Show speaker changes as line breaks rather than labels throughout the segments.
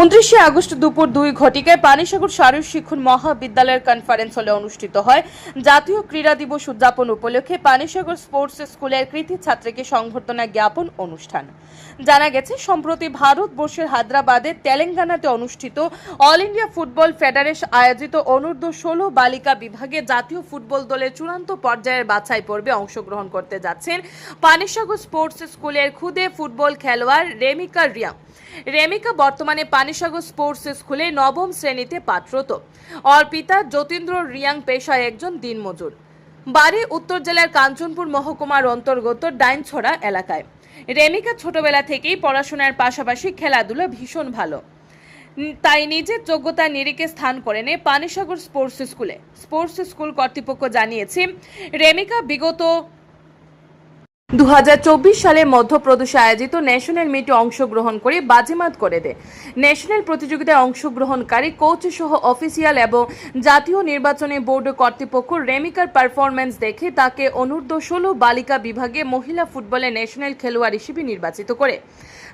উনত্রিশে আগস্ট দুপুর দুই ঘটিকায় পানিসাগর শারীর শিক্ষণ মহাবিদ্যালয়ের কনফারেন্স হলে অনুষ্ঠিত হয়। জাতীয় ক্রীড়া দিবস উদযাপন উপলক্ষে পানিসাগর স্পোর্টস স্কুলের কৃতি ছাত্রীকে সংবর্ধনা জ্ঞাপন অনুষ্ঠান। জানা গেছে, সম্প্রতি ভারতবর্ষের হায়দ্রাবাদে তেলেঙ্গানাতে অনুষ্ঠিত অল ইন্ডিয়া ফুটবল ফেডারেশন আয়োজিত অনূর্ধ্ব ষোলো বালিকা বিভাগে জাতীয় ফুটবল দলের চূড়ান্ত পর্যায়ের বাছাই পর্বে অংশগ্রহণ করতে যাচ্ছেন পানিসাগর স্পোর্টস স্কুলের খুদে ফুটবল খেলোয়াড় রেমিকা রিয়াম রেমিকা বর্তমানে পানিসাগর স্পোর্টস স্কুলে নবম শ্রেণীতে পাঠরত অর্পিতা যতীন্দ্র রিয়াং পেশায় একজন দিনমজুর। বাড়ি উত্তর জেলার কাঞ্চনপুর মহকুমার অন্তর্গত ডাইনছড়া এলাকায়। রেমিকা ছোটবেলা থেকেই পড়াশোনার পাশাপাশি খেলাধুলা ভীষণ ভালো। তাই নিজের যোগ্যতা নিরিখে স্থান করে নেয় পানিসাগর স্পোর্টস স্কুলে। স্পোর্টস স্কুল কর্তৃপক্ষ জানিয়েছে, রেমিকা বিগত দু হাজার চব্বিশ সালে মধ্যপ্রদেশে আয়োজিত ন্যাশনাল মিটে অংশগ্রহণ করে বাজিমাত করে দেয়। ন্যাশনাল প্রতিযোগিতায় অংশগ্রহণকারী কোচ সহ অফিসিয়াল এবং জাতীয় নির্বাচনে বোর্ড কর্তৃপক্ষ রেমিকার পারফরমেন্স দেখে তাকে অনূর্ধ্ব ষোলো বালিকা বিভাগে মহিলা ফুটবলে ন্যাশনাল খেলোয়াড় হিসেবে নির্বাচিত করে।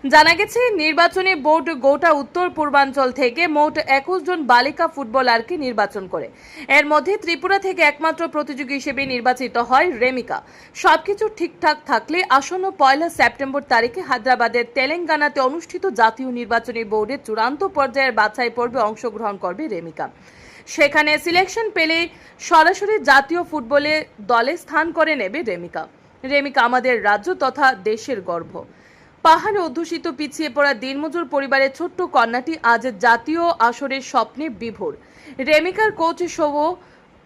জানা গেছে, নির্বাচনী বোর্ড গোটা উত্তর পূর্বাঞ্চল থেকে মোট একুশ জন বালিকা ফুটবলারকে নির্বাচন করে। এর মধ্যে ত্রিপুরা থেকে একমাত্র প্রতিযোগী হিসেবে নির্বাচিত হয় রেমিকা। সবকিছু ঠিকঠাক থাকলে আসন্ন পয়লা সেপ্টেম্বর তারিখে হায়দ্রাবাদের তেলেঙ্গানাতে অনুষ্ঠিত জাতীয় নির্বাচনী বোর্ডের চূড়ান্ত পর্যায়ের বাছাই পর্বে অংশগ্রহণ করবে রেমিকা। সেখানে সিলেকশন পেলে সরাসরি জাতীয় ফুটবলে দলে স্থান করে নেবে রেমিকা। রেমিকা আমাদের রাজ্য তথা দেশের গর্ব। পাহাড়ে অধ্যুষিত পিছিয়ে পড়া দিনমজুর পরিবারের ছোট্ট কন্যাটি আজ জাতীয় আসরের স্বপ্নে বিভোর। রেমিকার কোচ সহ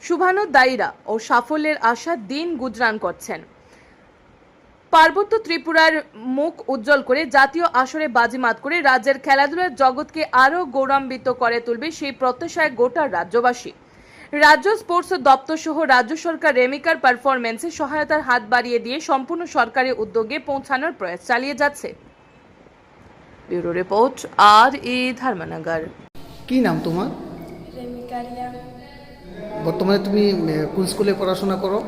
শুভানো দাইরা ও সাফল্যের আশা দিন গুজরান করছেন। পার্বত্য ত্রিপুরার মুখ উজ্জ্বল করে জাতীয় আসরে বাজিমাত করে রাজ্যের খেলাধুলার জগৎকে আরও গৌরবান্বিত করে তুলবে সেই প্রত্যাশায় গোটা রাজ্যবাসী। রাজ্য স্পোর্টস দপ্তর সহ রাজ্য সরকার রেমিকার পারফরমেন্সে সহায়তার হাত বাড়িয়ে দিয়ে সম্পূর্ণ সরকারি উদ্যোগে পৌঁছানোর প্রয়াস চালিয়ে যাচ্ছে। ব্যুরো রিপোর্ট আর এ ধর্মনগর।
কি নাম তোমার?
রেমিকারিয়া
বর্তমানে তুমি কোন স্কুলে পড়াশোনা করো?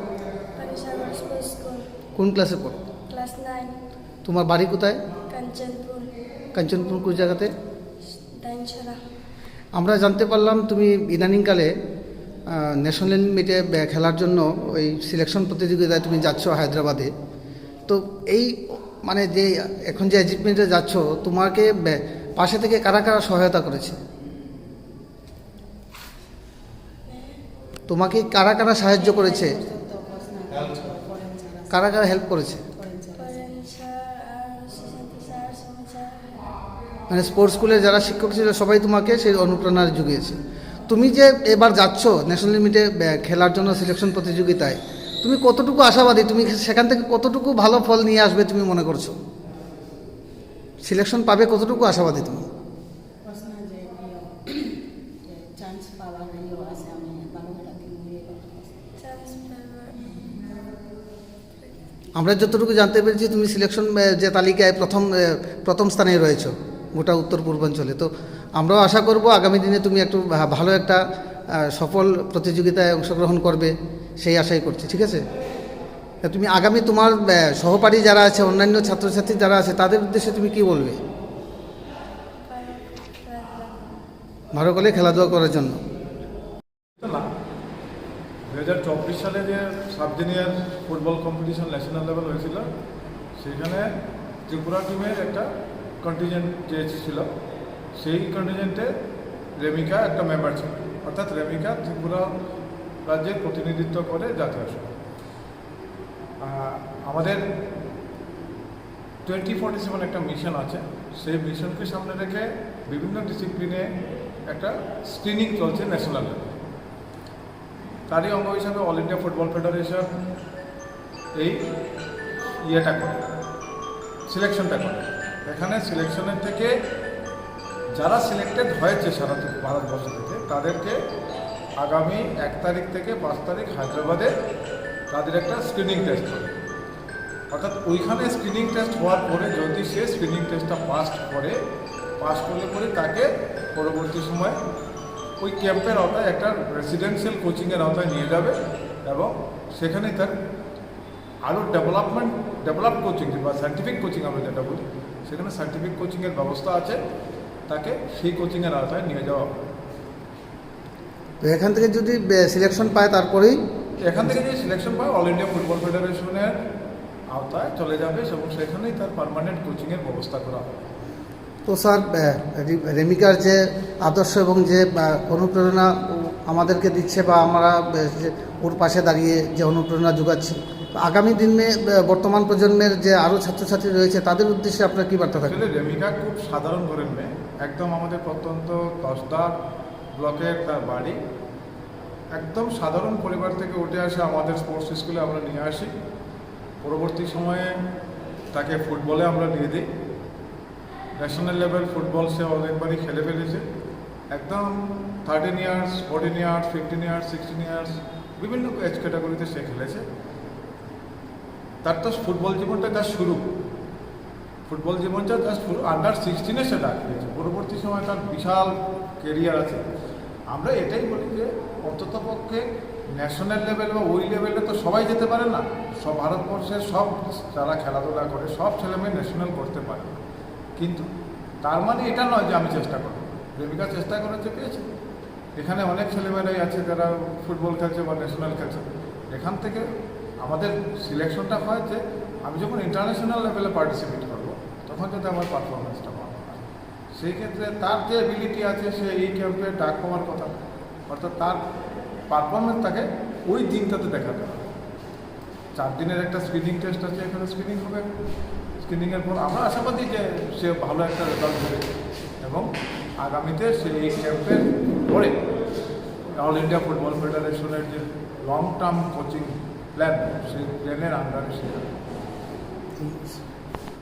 কোন ক্লাসে পড়ো?
Class nine.
তোমার বাড়ি কোথায়?
কাঞ্চনপুর।
কাঞ্চনপুর কোন জায়গাতে? আমরা জানতে পারলাম তুমি ইদানিংকালে ন্যাশনাল মিটে খেলার জন্য ওই সিলেকশন প্রতিযোগিতায় তুমি যাচ্ছ হায়দ্রাবাদে। তো এই মানে যে এখন যে অ্যাচিভমেন্টে যাচ্ছ, তোমাকে পাশে থেকে কারা কারা সহায়তা করেছে? তোমাকে কারা কারা সাহায্য করেছে? কারা কারা হেল্প করেছে? মানে স্পোর্টস স্কুলের যারা শিক্ষক ছিল, সবাই তোমাকে সেই অনুপ্রেরণা জুগিয়েছে তুমি যে এবার যাচ্ছ ন্যাশনাল লিমিটে খেলার জন্য সিলেকশন প্রতিযোগিতায়, তুমি কতটুকু আশাবাদী? তুমি সেখান থেকে কতটুকু ভালো ফল নিয়ে আসবে তুমি মনে করছ? সিলেকশন পাবে কতটুকু আশাবাদী তুমি? আমরা যতটুকু জানতে পেরেছি, তুমি সিলেকশন যে তালিকায় প্রথম প্রথম স্থানে রয়েছো, গোটা উত্তর পূর্বাঞ্চলে তো আমরাও আশা করব আগামী দিনে তুমি একটু ভালো একটা সফল প্রতিযোগিতায় অংশগ্রহণ করবে, সেই আশাই করছি, ঠিক আছে? তুমি আগামী তোমার সহপাঠী যারা আছে, অন্যান্য ছাত্রছাত্রী যারা আছে, তাদের উদ্দেশ্যে তুমি কি বলবে? ভালো করে খেলাধুলা করার জন্য।
দু হাজার চব্বিশ সালে যে sub junior football competition national level হয়েছিল সেখানে ত্রিপুরা টিমের একটা কন্টিজেন্ট যে ছিল সেই কন্টিজেন্টে রেমিকা একটা মেম্বার ছিল। অর্থাৎ রেমিকা ত্রিপুরা রাজ্যের প্রতিনিধিত্ব করে জাতীয় আহ, আমাদের টোয়েন্টি ফোর্টি সেভেন একটা মিশন আছে। সেই মিশনকে সামনে রেখে বিভিন্ন ডিসিপ্লিনে একটা স্ক্রিনিং চলছে ন্যাশনাল লেভেল তারই অঙ্গ হিসাবে অল ইন্ডিয়া ফুটবল ফেডারেশন এই ইয়েটা করে সিলেকশনটা করে। এখানে সিলেকশনের থেকে যারা সিলেক্টেড হয়েছে সারা ভারতবর্ষ থেকে তাদেরকে আগামী এক তারিখ থেকে পাঁচ তারিখ হায়দ্রাবাদে তাদের একটা স্ক্রিনিং টেস্ট হবে। অর্থাৎ ওইখানে স্ক্রিনিং টেস্ট হওয়ার পরে যদি সে স্ক্রিনিং টেস্টটা পাস করে পাস করলে পরে তাকে পরবর্তী সময় ওই ক্যাম্পের আওতায় একটা রেসিডেন্সিয়াল কোচিংয়ের আওতায় নিয়ে যাবে এবং সেখানে তার আরও ডেভেলপমেন্ট ডেভেলপ কোচিং বা সাইন্টিফিক কোচিং আমরা যেটা বলি, সেখানে সাইন্টিফিক কোচিংয়ের ব্যবস্থা আছে। তাকে সেই কোচিংয়ের আওতায় নিয়ে যাওয়া হবে।
তো এখান থেকে যদি সিলেকশন পায় তারপরেই?
এখান থেকে যদি সিলেকশন পায় অল ইন্ডিয়া ফুটবল ফেডারেশনের আওতায় চলে যাবে এবং সেখানেই তার পার্মানেন্ট কোচিংয়ের ব্যবস্থা করা হবে।
তো স্যার রেমিকার যে আদর্শ এবং যে অনুপ্রেরণা আমাদেরকে দিচ্ছে বা আমরা ওর পাশে দাঁড়িয়ে যে অনুপ্রেরণা যোগাচ্ছি আগামী দিনে বর্তমান প্রজন্মের যে আরও ছাত্রছাত্রী রয়েছে, তাদের উদ্দেশ্যে আপনার কী বার্তা থাকবে?
রেমিকা খুব সাধারণ ঘরের মেয়ে। একদম আমাদের প্রত্যন্ত কসদার ব্লকের তার বাড়ি। একদম সাধারণ পরিবার থেকে উঠে আসে আমাদের স্পোর্টস স্কুলে আমরা নিয়ে আসি। পরবর্তী সময়ে তাকে ফুটবলে আমরা নিয়ে দিই। ন্যাশনাল লেভেল ফুটবল সে অনেকবারই খেলে ফেলেছে। একদম thirteen years fourteen years fifteen years sixteen years বিভিন্ন এজ ক্যাটাগরিতে সে খেলেছে। তার তো ফুটবল জীবনটা তার শুরু। ফুটবল জীবনটা জাস্ট আন্ডার সিক্সটিনে সে ডাক দিয়েছে। পরবর্তী সময় তার বিশাল কেরিয়ার আছে। আমরা এটাই বলি যে অন্তত পক্ষে ন্যাশনাল লেভেল বা ওই লেভেলে তো সবাই যেতে পারে না। সব ভারতবর্ষের সব যারা খেলাধুলা করে, সব ছেলেমেয়ে ন্যাশনাল করতে পারে। কিন্তু তার মানে এটা নয় যে আমি চেষ্টা করব। প্রেমিকা চেষ্টা করেছে পেয়েছে। এখানে অনেক ছেলেমেয়েরাই আছে যারা ফুটবল খেলছে বা ন্যাশনাল খেলছে। এখান থেকে আমাদের সিলেকশনটা হয় যে আমি যখন ইন্টারন্যাশনাল লেভেলে পার্টিসিপেট করব, তখন যাতে আমার পারফরমেন্সটা ভালো হয়। সেই ক্ষেত্রে তার যে এবিলিটি আছে, সে এই ক্যাম্পে ডাক পাওয়ার কথা অর্থাৎ তার পারফরমেন্স তাকে ওই দিনটাতে দেখাতে হবে। চার দিনের একটা স্ক্রিনিং টেস্ট আছে, এখানে স্ক্রিনিং হবে। স্ক্রিনিংয়ের পর আমরা আশাবাদী যে সে ভালো একটা রেজাল্ট দেবে। এবং আগামীতে সে এই ক্যাম্পের পরে অল ইন্ডিয়া ফুটবল ফেডারেশনের যে লং টার্ম কোচিং প্ল্যান সেই প্ল্যানের আন্ডারে সে
ঠিক আছে।